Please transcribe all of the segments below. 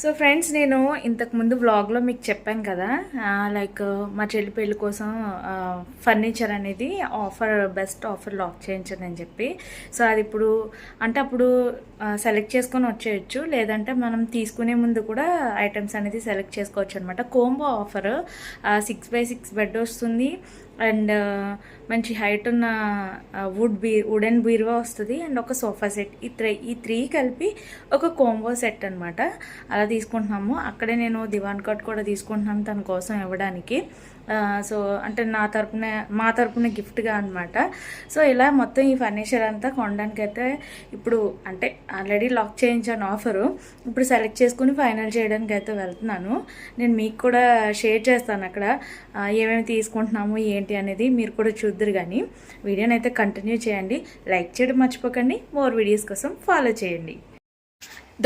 So friends నేను ఇంతకుముందు వ్లాగ్లో మీకు చెప్పాను కదా లైక్ మా చెల్లి పెళ్ళి కోసం ఫర్నిచర్ అనేది ఆఫర్ బెస్ట్ ఆఫర్ లాక్ చేయించండి అని చెప్పి. సో అది ఇప్పుడు అంటే అప్పుడు సెలెక్ట్ చేసుకొని వచ్చేయచ్చు. లేదంటే మనం తీసుకునే ముందు కూడా ఐటమ్స్ అనేది సెలెక్ట్ చేసుకోవచ్చు అనమాట combo offer six by six bed వస్తుంది. అండ్ మంచి హైట్ ఉన్న వుడ్ బీ వుడెన్ బీరువా వస్తుంది. అండ్ ఒక సోఫా సెట్. ఈ త్రీ ఈ త్రీ కలిపి ఒక కోంబో సెట్ అనమాట అలా తీసుకుంటున్నాము. అక్కడే నేను దివాన్ కట్ కూడా తీసుకుంటున్నాను తన కోసం ఇవ్వడానికి. సో అంటే నా తరపున మా తరపున గిఫ్ట్గా అనమాట సో ఇలా మొత్తం ఈ ఫర్నిచర్ అంతా కొనడానికైతే ఇప్పుడు అంటే ఆల్రెడీ లాక్ చేయించాను ఆఫరు. ఇప్పుడు సెలెక్ట్ చేసుకుని ఫైనల్ చేయడానికి అయితే వెళ్తున్నాను. నేను మీకు కూడా షేర్ చేస్తాను అక్కడ ఏమేమి తీసుకుంటున్నాము ఏంటి అనేది మీరు కూడా చూద్దరు కానీ వీడియోని అయితే కంటిన్యూ చేయండి. లైక్ చేయడం మర్చిపోకండి. మోర్ వీడియోస్ కోసం ఫాలో చేయండి.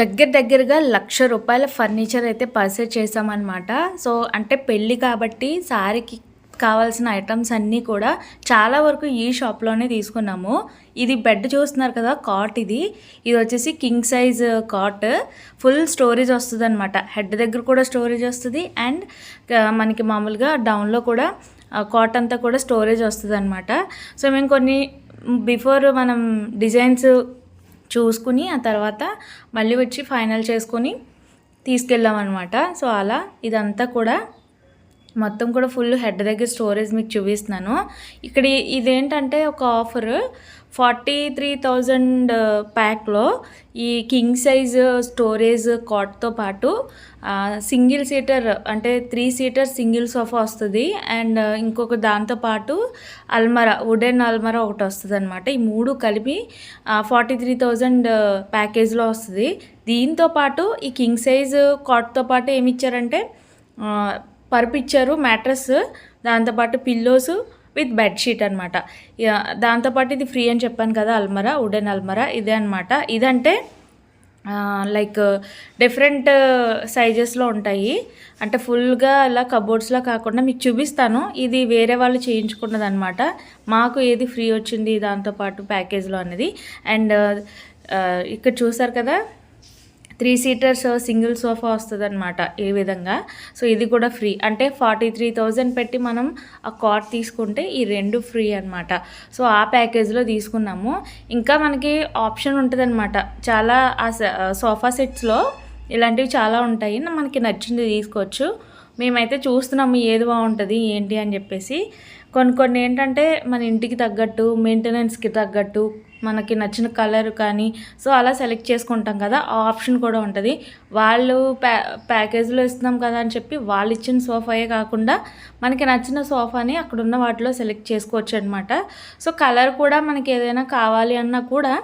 దగ్గర దగ్గరగా లక్ష రూపాయల ఫర్నిచర్ అయితే పర్చేజ్ చేసామన్నమాట సో అంటే పెళ్ళి కాబట్టి సారీకి కావాల్సిన ఐటమ్స్ అన్నీ కూడా చాలా వరకు ఈ షాప్లోనే తీసుకున్నాము. ఇది బెడ్ చూస్తున్నారు కదా కాట్ ఇది. ఇది వచ్చేసి king size cot full storage వస్తుంది అనమాట హెడ్ దగ్గర కూడా స్టోరేజ్ వస్తుంది. అండ్ మనకి మామూలుగా డౌన్లో కూడా కాట్ అంతా కూడా స్టోరేజ్ వస్తుంది అనమాట సో మేము కొన్ని బిఫోర్ మనం డిజైన్స్ చూసుకుని ఆ తర్వాత మళ్ళీ వచ్చి ఫైనల్ చేసుకొని తీసుకెళ్ళాం అనమాట సో అలా ఇదంతా కూడా మొత్తం కూడా ఫుల్ హెడ్ దగ్గర స్టోరేజ్ మీకు చూపిస్తున్నాను. ఇక్కడ ఇదేంటంటే ఒక ఆఫర్ ఫార్టీ త్రీ థౌజండ్ ప్యాక్లో ఈ కింగ్ సైజ్ స్టోరేజ్ కాట్తో పాటు సింగిల్ సీటర్ అంటే త్రీ సీటర్ సింగిల్ సోఫా వస్తుంది. అండ్ ఇంకొక దాంతో పాటు అల్మరా వుడెన్ అల్మరా ఒకటి వస్తుంది అనమాట ఈ మూడు కలిపి ఫార్టీ త్రీ థౌజండ్ ప్యాకేజ్లో వస్తుంది. దీంతో పాటు ఈ కింగ్ సైజ్ కాట్తో పాటు ఏమి ఇచ్చారంటే పరుపు ఇచ్చారు మ్యాట్రస్ దాంతోపాటు పిల్లోసు విత్ బెడ్షీట్ అనమాట దాంతోపాటు ఇది ఫ్రీ అని చెప్పాను కదా అల్మరా వుడెన్ అల్మరా ఇదే అనమాట ఇదంటే లైక్ డిఫరెంట్ సైజెస్లో ఉంటాయి. అంటే ఫుల్గా ఇలా కబోర్డ్స్లో కాకుండా మీకు చూపిస్తాను. ఇది వేరే వాళ్ళు చేయించుకున్నది అనమాట మాకు ఏది ఫ్రీ వచ్చింది దాంతోపాటు ప్యాకేజ్లో అనేది. అండ్ ఇక్కడ చూసారు కదా త్రీ సీటర్స్ సింగిల్ సోఫా వస్తుంది అనమాట ఏ విధంగా. సో ఇది కూడా ఫ్రీ. అంటే ఫార్టీ త్రీ థౌజండ్ పెట్టి మనం ఆ కాట్ తీసుకుంటే ఈ రెండు ఫ్రీ అనమాట సో ఆ ప్యాకేజ్లో తీసుకున్నాము. ఇంకా మనకి ఆప్షన్ ఉంటుందన్నమాట. చాలా ఆ సోఫా సెట్స్లో ఇలాంటివి చాలా ఉంటాయి. మనకి నచ్చింది తీసుకోవచ్చు. మేమైతే చూస్తున్నాము ఏది బాగుంటుంది ఏంటి అని చెప్పేసి. కొన్ని కొన్ని ఏంటంటే మన ఇంటికి తగ్గట్టు మెయింటెనెన్స్కి తగ్గట్టు మనకి నచ్చిన కలర్ కానీ సో అలా సెలెక్ట్ చేసుకుంటాం కదా ఆ ఆప్షన్ కూడా ఉంటుంది. వాళ్ళు ప్యా ప్యాకేజ్లో ఇస్తున్నాం కదా అని చెప్పి వాళ్ళు ఇచ్చిన సోఫాయే కాకుండా మనకి నచ్చిన సోఫాని అక్కడ ఉన్న వాటిలో సెలెక్ట్ చేసుకోవచ్చు అనమాట సో కలర్ కూడా మనకి ఏదైనా కావాలి అన్నా కూడా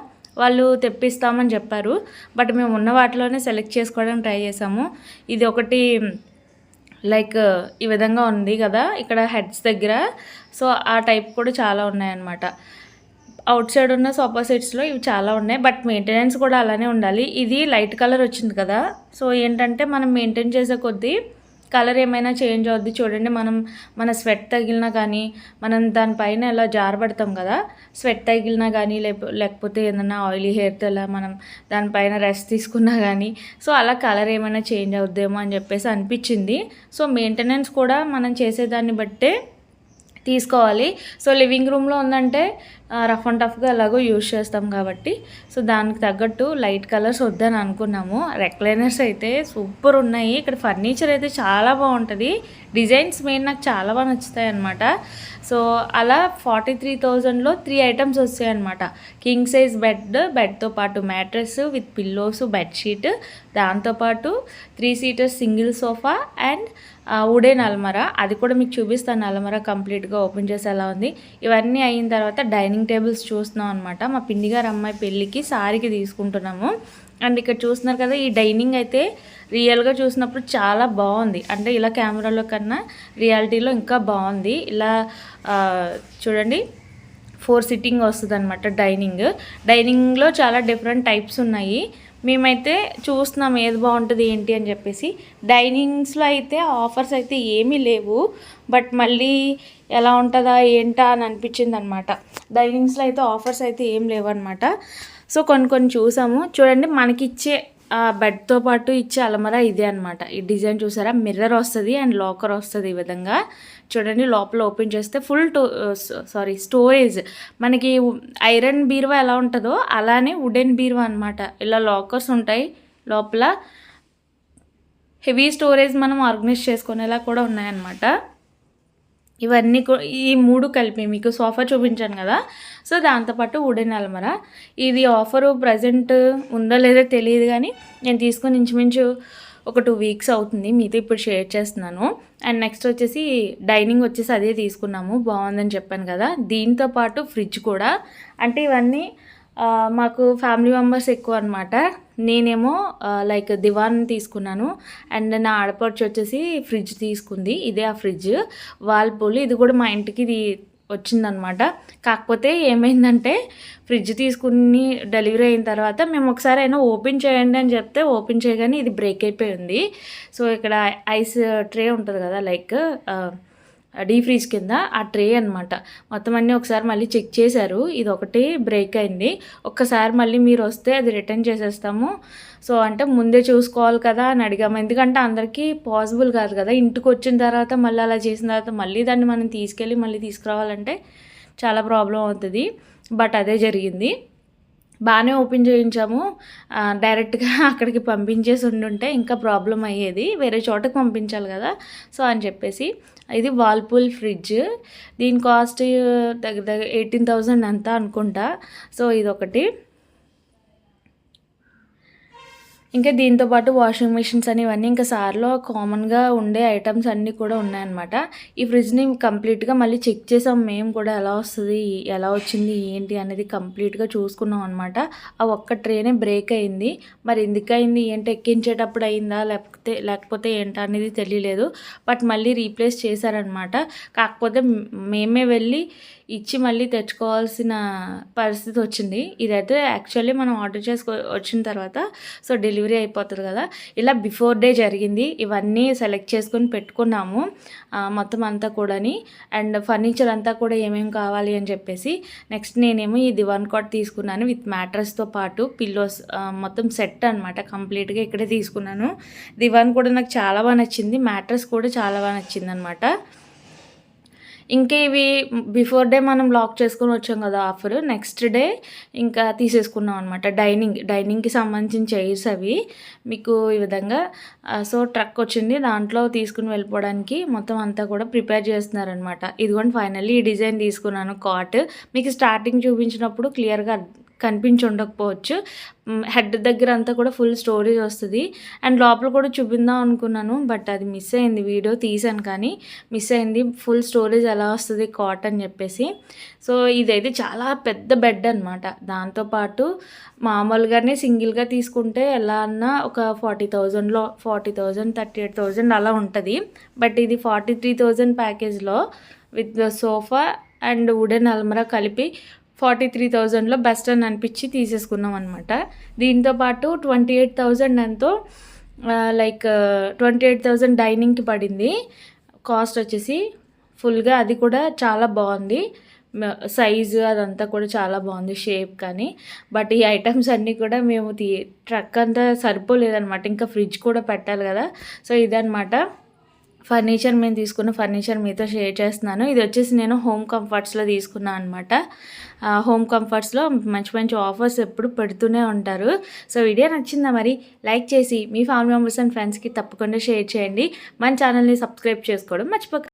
వాళ్ళు తెప్పిస్తామని చెప్పారు. బట్ మేము ఉన్న వాటిలోనే సెలెక్ట్ చేసుకోవడానికి ట్రై చేసాము. ఇది ఒకటి లైక్ ఈ విధంగా ఉంది కదా ఇక్కడ హెడ్స్ దగ్గర. సో ఆ టైప్ కూడా చాలా ఉన్నాయన్నమాట. అవుట్ సైడ్ ఉన్న సోఫా సెట్స్లో ఇవి చాలా ఉన్నాయి. బట్ మెయింటెనెన్స్ కూడా అలానే ఉండాలి. ఇది లైట్ కలర్ వచ్చింది కదా. సో ఏంటంటే మనం మెయింటైన్ చేసే కొద్దీ కలర్ ఏమైనా చేంజ్ అవుద్ది చూడండి. మనం మన స్వెట్ తగిలినా కానీ మనం దానిపైన ఎలా జారబడతాం కదా. స్వెట్ తగిలినా కానీ లేకపోతే ఏదైనా ఆయిలీ హెయిర్తో ఎలా మనం దానిపైన రెస్ట్ తీసుకున్నా కానీ సో అలా కలర్ ఏమైనా చేంజ్ అవుద్దేమో అని చెప్పేసి అనిపించింది. సో మెయింటెనెన్స్ కూడా మనం చేసేదాన్ని బట్టే తీసుకోవాలి. సో లివింగ్ రూమ్లో ఉందంటే రఫ్ అండ్ టఫ్గా ఎలాగో యూజ్ చేస్తాం కాబట్టి. సో దానికి తగ్గట్టు లైట్ కలర్స్ వద్దని అనుకున్నాము. రెక్లైనర్స్ అయితే సూపర్ ఉన్నాయి. ఇక్కడ ఫర్నిచర్ అయితే చాలా బాగుంటుంది. డిజైన్స్ మెయిన్ నాకు చాలా బాగా నచ్చుతాయి అనమాట సో అలా ఫార్టీ త్రీ థౌజండ్లో త్రీ ఐటమ్స్ వస్తాయి అనమాట కింగ్ సైజ్ బెడ్ బెడ్తో పాటు మ్యాట్రెస్ విత్ పిల్లోస్ బెడ్షీట్ దాంతోపాటు three seaters single sofa and wooden అల్మరా. అది కూడా మీకు చూపిస్తాను. అల్మరా కంప్లీట్గా ఓపెన్ చేసి ఎలా ఉంది. ఇవన్నీ అయిన తర్వాత డైనింగ్ టేబుల్స్ చూస్తున్నాం అనమాట మా పిండి గారు అమ్మాయి పెళ్ళికి సారీకి తీసుకుంటున్నాము. అండ్ ఇక్కడ చూస్తున్నారు కదా ఈ డైనింగ్ అయితే రియల్గా చూసినప్పుడు చాలా బాగుంది. అంటే ఇలా కెమెరాలో కన్నా రియాలిటీలో ఇంకా బాగుంది. ఇలా చూడండి ఫోర్ సిట్టింగ్ వస్తుంది అనమాట డైనింగ్. డైనింగ్లో చాలా డిఫరెంట్ టైప్స్ ఉన్నాయి. మేమైతే చూస్తున్నాం ఏది బాగుంటుంది ఏంటి అని చెప్పేసి. డైనింగ్స్లో అయితే ఆఫర్స్ అయితే ఏమీ లేవు. బట్ మళ్ళీ ఎలా ఉంటుందా ఏంటా అని అనిపించింది అనమాట డైనింగ్స్లో అయితే ఆఫర్స్ అయితే ఏం లేవు అనమాట సో కొన్ని కొన్ని చూసాము. చూడండి మనకిచ్చే బెడ్తో పాటు ఇచ్చే అలమర ఇదే అనమాట. ఈ డిజైన్ చూసారా? మిర్రర్ వస్తుంది అండ్ లాకర్ వస్తుంది ఈ విధంగా. చూడండి లోపల ఓపెన్ చేస్తే ఫుల్ టో సారీ స్టోరేజ్ మనకి ఐరన్ బీరువా ఎలా ఉంటుందో అలానే వుడెన్ బీరువా అనమాట ఇలా లాకర్స్ ఉంటాయి లోపల. హెవీ స్టోరేజ్ మనం ఆర్గనైజ్ చేసుకునేలా కూడా ఉన్నాయన్నమాట. ఇవన్నీ ఈ మూడు కలిపి మీకు సోఫా చూపించాను కదా. సో దాంతోపాటు వుడెన్ అల్మర. ఇది ఆఫరు ప్రజెంట్ ఉందో లేదో తెలియదు కానీ నేను తీసుకొని ఇంచుమించు ఒక టూ వీక్స్ అవుతుంది. మీతో ఇప్పుడు షేర్ చేస్తున్నాను. అండ్ నెక్స్ట్ వచ్చేసి డైనింగ్ వచ్చేసి అదే తీసుకున్నాము. బాగుందని చెప్పాను కదా. దీంతో పాటు ఫ్రిడ్జ్ కూడా. అంటే ఇవన్నీ మాకు ఫ్యామిలీ మెంబర్స్ ఎక్కువ అనమాట నేనేమో లైక్ దివాన్ తీసుకున్నాను. అండ్ నా ఆడపడుచు వచ్చేసి ఫ్రిడ్జ్ తీసుకుంది. ఇదే ఆ ఫ్రిడ్జ్ వాల్పూల్ ఇది కూడా మా ఇంటికి ఇది వచ్చిందనమాట. కాకపోతే ఏమైందంటే ఫ్రిడ్జ్ తీసుకుని డెలివరీ అయిన తర్వాత మేము ఒకసారి అయినా ఓపెన్ చేయండి అని చెప్తే ఓపెన్ చేయగానే ఇది బ్రేక్ అయిపోయింది సో ఇక్కడ ఐస్ ట్రే ఉంటుంది కదా లైక్ డీ ఫ్రీజ్ కింద ఆ ట్రే అనమాట మొత్తం అన్నీ ఒకసారి మళ్ళీ చెక్ చేశారు. ఇది ఒకటి బ్రేక్ అయింది. ఒక్కసారి మళ్ళీ మీరు వస్తే అది రిటర్న్ చేసేస్తాము. సో అంటే ముందే చూసుకోవాలి కదా అని అడిగాము. ఎందుకంటే అందరికీ పాసిబుల్ కాదు కదా. ఇంటికి వచ్చిన తర్వాత మళ్ళీ అలా చేసిన తర్వాత మళ్ళీ దాన్ని మనం తీసుకెళ్ళి మళ్ళీ తీసుకురావాలంటే చాలా ప్రాబ్లం అవుతుంది. బట్ అదే జరిగింది. బాగానే ఓపెన్ చేయించాము. డైరెక్ట్గా అక్కడికి పంపించేసి ఉండుంటే ఇంకా ప్రాబ్లం అయ్యేది. వేరే చోటకి పంపించాలి కదా. సో అని చెప్పేసి. ఇది వాల్పూల్ ఫ్రిడ్జ్. దీని కాస్ట్ దగ్గర దగ్గర ఎయిటీన్ థౌజండ్ అంతా అనుకుంటా. సో ఇదొకటి. ఇంకా దీంతో పాటు వాషింగ్ మిషన్స్ అని ఇవన్నీ ఇంకా సార్లో కామన్గా ఉండే ఐటమ్స్ అన్నీ కూడా ఉన్నాయన్నమాట. ఈ ఫ్రిడ్జ్ని కంప్లీట్గా మళ్ళీ చెక్ చేసాం. మేము కూడా ఎలా వస్తుంది? ఎలా వచ్చింది? ఏంటి? అనేది కంప్లీట్గా చూసుకున్నాం అనమాట ఆ ఒక్క ట్రేనే బ్రేక్ అయింది. మరి ఎందుకు అయింది? ఏంటి? ఎక్కించేటప్పుడు అయిందా? లేకపోతే లేకపోతే ఏంటా అనేది తెలియలేదు. బట్ మళ్ళీ రీప్లేస్ చేశారనమాట కాకపోతే మేమే వెళ్ళి ఇచ్చి మళ్ళీ తెచ్చుకోవాల్సిన పరిస్థితి వచ్చింది. ఇదైతే యాక్చువల్లీ మనం ఆర్డర్ చేసుకో వచ్చిన తర్వాత సో డెలివరీ అయిపోతుంది కదా. ఇలా బిఫోర్ డే జరిగింది. ఇవన్నీ సెలెక్ట్ చేసుకొని పెట్టుకున్నాము. మొత్తం అంతా కూడాని. అండ్ ఫర్నిచర్ అంతా కూడా ఏమేమి కావాలి అని చెప్పేసి నెక్స్ట్ నేనేమో ఈ దివాన్ కాట్ తీసుకున్నాను విత్ మ్యాట్రస్తో పాటు పిల్లోస్ మొత్తం సెట్ అనమాట కంప్లీట్గా ఇక్కడే తీసుకున్నాను. దివాన్ కూడా నాకు చాలా బాగా నచ్చింది. మ్యాట్రస్ కూడా చాలా బాగా నచ్చింది అనమాట ఇంకా ఇవి బిఫోర్ డే మనం లాక్ చేసుకొని వచ్చాం కదా ఆఫర్ నెక్స్ట్ డే ఇంకా తీసేసుకున్నాం అనమాట డైనింగ్ డైనింగ్కి సంబంధించిన చైర్స్ అవి. మీకు ఈ విధంగా సో ట్రక్ వచ్చింది. దాంట్లో తీసుకుని వెళ్ళిపోవడానికి మొత్తం అంతా కూడా ప్రిపేర్ చేస్తున్నారనమాట ఇదిగోండి ఫైనల్లీ ఈ డిజైన్ తీసుకున్నాను. కాట్ మీకు స్టార్టింగ్ చూపించినప్పుడు క్లియర్గా కనిపించి ఉండకపోవచ్చు హెడ్ దగ్గర అంతా కూడా ఫుల్ స్టోరేజ్ వస్తుంది. అండ్ లోపల కూడా చూపిందాం అనుకున్నాను బట్ అది మిస్ అయింది. వీడియో తీసాను కానీ మిస్ అయింది. ఫుల్ స్టోరేజ్ ఎలా వస్తుంది కాట్ అని చెప్పేసి. సో ఇదైతే చాలా పెద్ద బెడ్ అనమాట దాంతోపాటు మామూలుగానే సింగిల్గా తీసుకుంటే ఎలా అన్నా ఒక ఫార్టీ థౌజండ్లో forty thousand thirty eight thousand అలా ఉంటుంది. బట్ ఇది ఫార్టీ త్రీ థౌజండ్ ప్యాకేజ్లో విత్ సోఫా అండ్ వుడెన్ అల్మరా కలిపి ఫార్టీ త్రీ థౌజండ్లో బెస్ట్ అని అనిపించి తీసేసుకున్నాం అనమాట దీంతో పాటు ట్వంటీ ఎయిట్ థౌజండ్ ఎంతో లైక్ ట్వంటీ ఎయిట్ థౌజండ్ డైనింగ్కి పడింది. కాస్ట్ వచ్చేసి ఫుల్గా అది కూడా చాలా బాగుంది. సైజు అదంతా కూడా చాలా బాగుంది షేప్ కానీ. బట్ ఈ ఐటమ్స్ అన్నీ కూడా మేము తీ ట్రక్ అంతా సరిపోలేదనమాట ఇంకా ఫ్రిడ్జ్ కూడా పెట్టాలి కదా. సో ఇదనమాట ఫర్నిచర్ మేము తీసుకున్న ఫర్నిచర్ మీతో షేర్ చేస్తున్నాను. ఇది వచ్చేసి నేను హోమ్ కంఫర్ట్స్లో తీసుకున్నాను అనమాట హోమ్ కంఫర్ట్స్లో మంచి మంచి ఆఫర్స్ ఎప్పుడు పెడుతూనే ఉంటారు. సో వీడియో నచ్చిందా మరి? లైక్ చేసి మీ ఫ్యామిలీ మెంబర్స్ అండ్ ఫ్రెండ్స్కి తప్పకుండా షేర్ చేయండి. మన ఛానల్ని సబ్స్క్రైబ్ చేసుకోవడం మర్చిపోక